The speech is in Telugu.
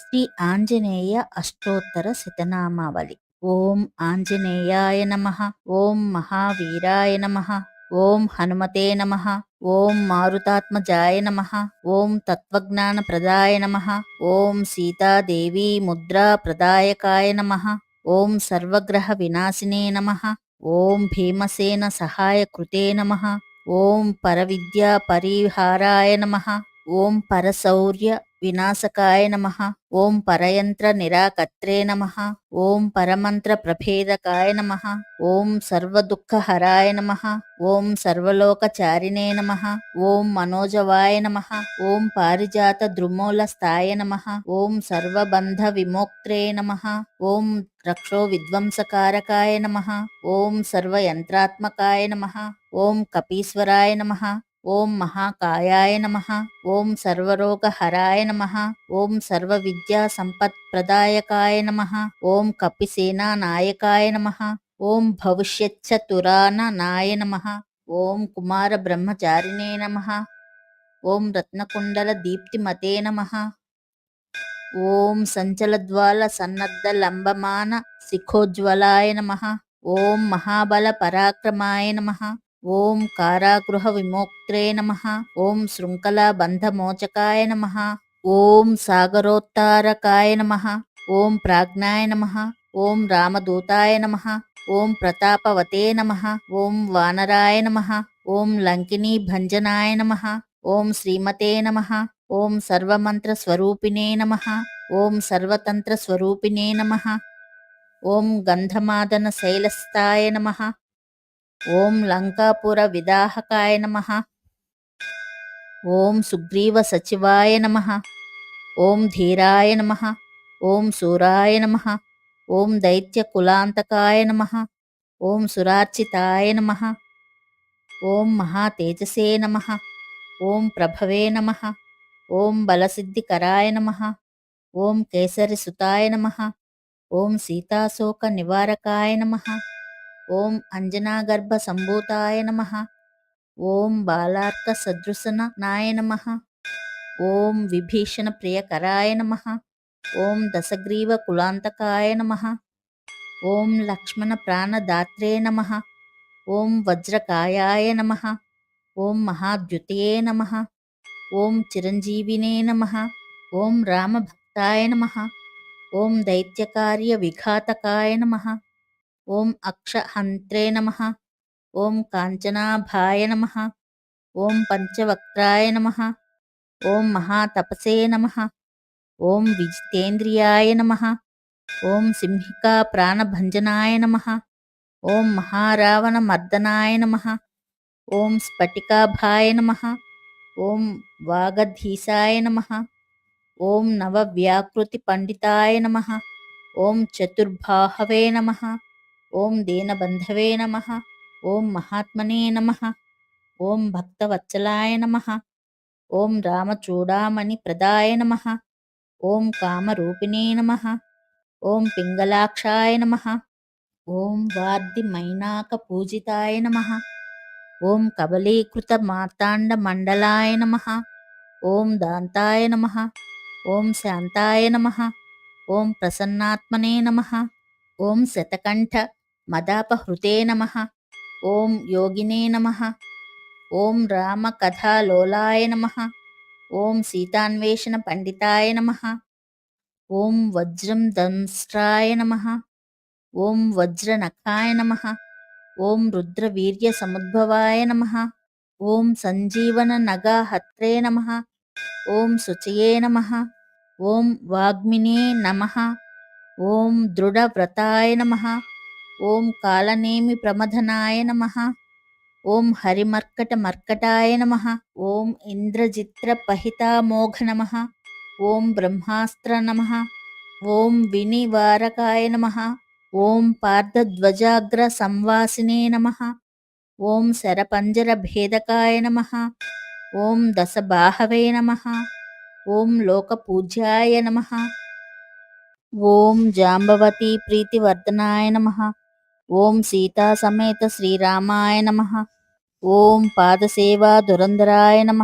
శ్రీ ఆంజనేయ అష్టోత్తర శతనామావళి. ఓం ఆంజనేయాయ నమ. ఓం మహావీరాయ నమ. ఓం హనుమతే నమ. ఓం మారుతాత్మజాయ నమ. ఓం తత్వజ్ఞాన ప్రదాయ నమ. ఓం సీతాదేవి ముద్రా ప్రదాయకాయ నమ. ఓం సర్వగ్రహ వినాశినే నమ. ఓం భీమసేన సహాయ కృతే నమ. ఓం పరవిద్యా పరిహారాయ నమ. ఓం పరసౌర్య వినాశకాయ నమ ఓం పరయంత్ర నిరాకత్రే నమ ఓం పరమంత్ర ప్రభేదకాయ నమ ఓం సర్వదుఃఖహరాయ నమ ఓం సర్వలోకచారిణే నమ ఓం మనోజవాయ నమ ఓం పారిజాత ద్రుమూలస్థాయ నమ ఓం సర్వబంధ విమోక్త్రే నమ ఓం రక్షో విధ్వంసకారకాయ నమ ఓం సర్వయంత్రాత్మకాయ నమ ఓం కపీశ్వరాయ నమ ఓం మహాకాయాయ నమ. ఓం సర్వరోగహరాయ నమ. ఓం సర్వవిద్యా సంపత్ప్రదాయకాయ నమ. ఓం కపిసేనా నాయకాయ నమ. ఓం భవిష్యచ్చతురాన నాయ నమ. ఓం కుమార బ్రహ్మచారిణే నమ. ఓం రత్నకుండల దీప్తిమతే నమ. ఓం సంచలద్వాల సన్నద్ధ లంబమాన శిఖోజ్వలాయ నమ. ఓం మహాబల పరాక్రమాయ నమ. ఓం కారాగృహ విమోక్త్రే నమ ఓం శృంఖలా బంధమోచకాయ నమ ఓం సాగరోత్తారకాయ నమ ఓం ప్రాజ్ఞాయ నమ ఓం రామదూతాయ నమ ఓం ప్రతాపవతే నమ ఓం వానరాయ నమ ఓం లంకినీ భంజనాయ నమ ఓం శ్రీమతే నమ ఓం సర్వమంత్రస్వరూపిణే నమ ఓం సర్వతంత్రస్వరూపిణే నమ ఓం గంధమాదన శైలస్థాయ నమ ఓం లంకాపుర విదాహకాయ నమ ఓం సుగ్రీవ సచివాయ నమ ఓం ధీరాయ నమ ఓం సూరాయ నమ ఓం దైత్య కులాంతకాయ నమ ఓం సురార్చితాయ నమ ఓం మహాతేజసే నమ ఓం ప్రభవే నమ ఓం బలసిద్ధికరాయ నమ ఓం కేసరి సుతాయ నమ ఓం సీతాశోక నివారకాయ నమ ఓం అంజనాగర్భ సంభూతాయ నమ. ఓం బాలార్క సదృశన నాయ నమ. ఓం విభీషణ ప్రియకరాయ నమ. ఓం దశగ్రీవ కులాంతకాయ నమ. ఓం లక్ష్మణ ప్రాణదాత్రే నమ. ఓం వజ్రకాయాయ నమ. ఓం మహాద్యుతయే నమ. ఓం చిరంజీవినే నమ. ఓం రామభక్తాయ నమ. ఓం దైత్యకార్య విఘాతకాయ నమ. ఓం అక్షహంత్రే నమ ఓం కాంచనాభాయ నమ ఓం పంచవక్త్రాయ నమ ఓం మహాతపసే నమ ఓం విజితేంద్రియాయ నమ ఓం సింహికా ప్రాణభంజనాయ నమ ఓం మహారావణ మర్దనాయ నమ ఓం స్ఫటికాభాయ నమ ఓం వాగధీసాయ నమ ఓం నవవ్యాకృతి పండితాయ నమ ఓం చతుర్బాహవే నమ ఓం దీనబంధవే నమ ఓం మహాత్మనే నమ ఓం భక్తవత్సలాయ నమ ఓం రామచూడామణి ప్రదాయ నమ ఓం కామరూపిణే నమ ఓం పింగళాక్షాయ నమ ఓం వార్ది మైనాక పూజితాయ నమ ఓం కబలీకృత మార్తాండ మండలాయ నమ ఓం దాంతాయ నమ ఓం శాంతాయ నమ ఓం ప్రసన్నాత్మనే నమ ఓం శతకంఠ మదాపహృతే నమ ఓం యోగినే నమ ఓం రామకథాలోలాయ నమ ఓం సీతాన్వేషణ పండితాయ నమ ఓం వజ్రం దంస్ట్రాయ నమ ఓం వజ్రనఖాయ నమ ఓం రుద్రవీర్య సముద్భవాయ నమ ఓం సంజీవన నగాహత్రే నమ ఓం శుచయే నమ ఓం వాగ్మినే నమ ఓం దృఢవ్రతాయ నమ ఓం కాలనేమి ప్రమథనాయ నమ. ఓం హరిమర్కట మర్కటాయ నమ. ఓం ఇంద్రజిత్ర పహితామోఘ నమ. ఓం బ్రహ్మాస్త్ర నమ. ఓం వినివారకాయ నమ. ఓం పార్థధ్వజాగ్ర సంవాసినే నమ. ఓం శరపంజర భేదకాయ నమ. ఓం దశబాహవే నమ. ఓం లోకపూజ్యాయ నమ. ఓం జాంబవతి ప్రీతివర్ధనాయ నమ. ఓం సీతా సమేత శ్రీరామాయ నమ. ఓం పాదసేవా దురంధరాయ నమ.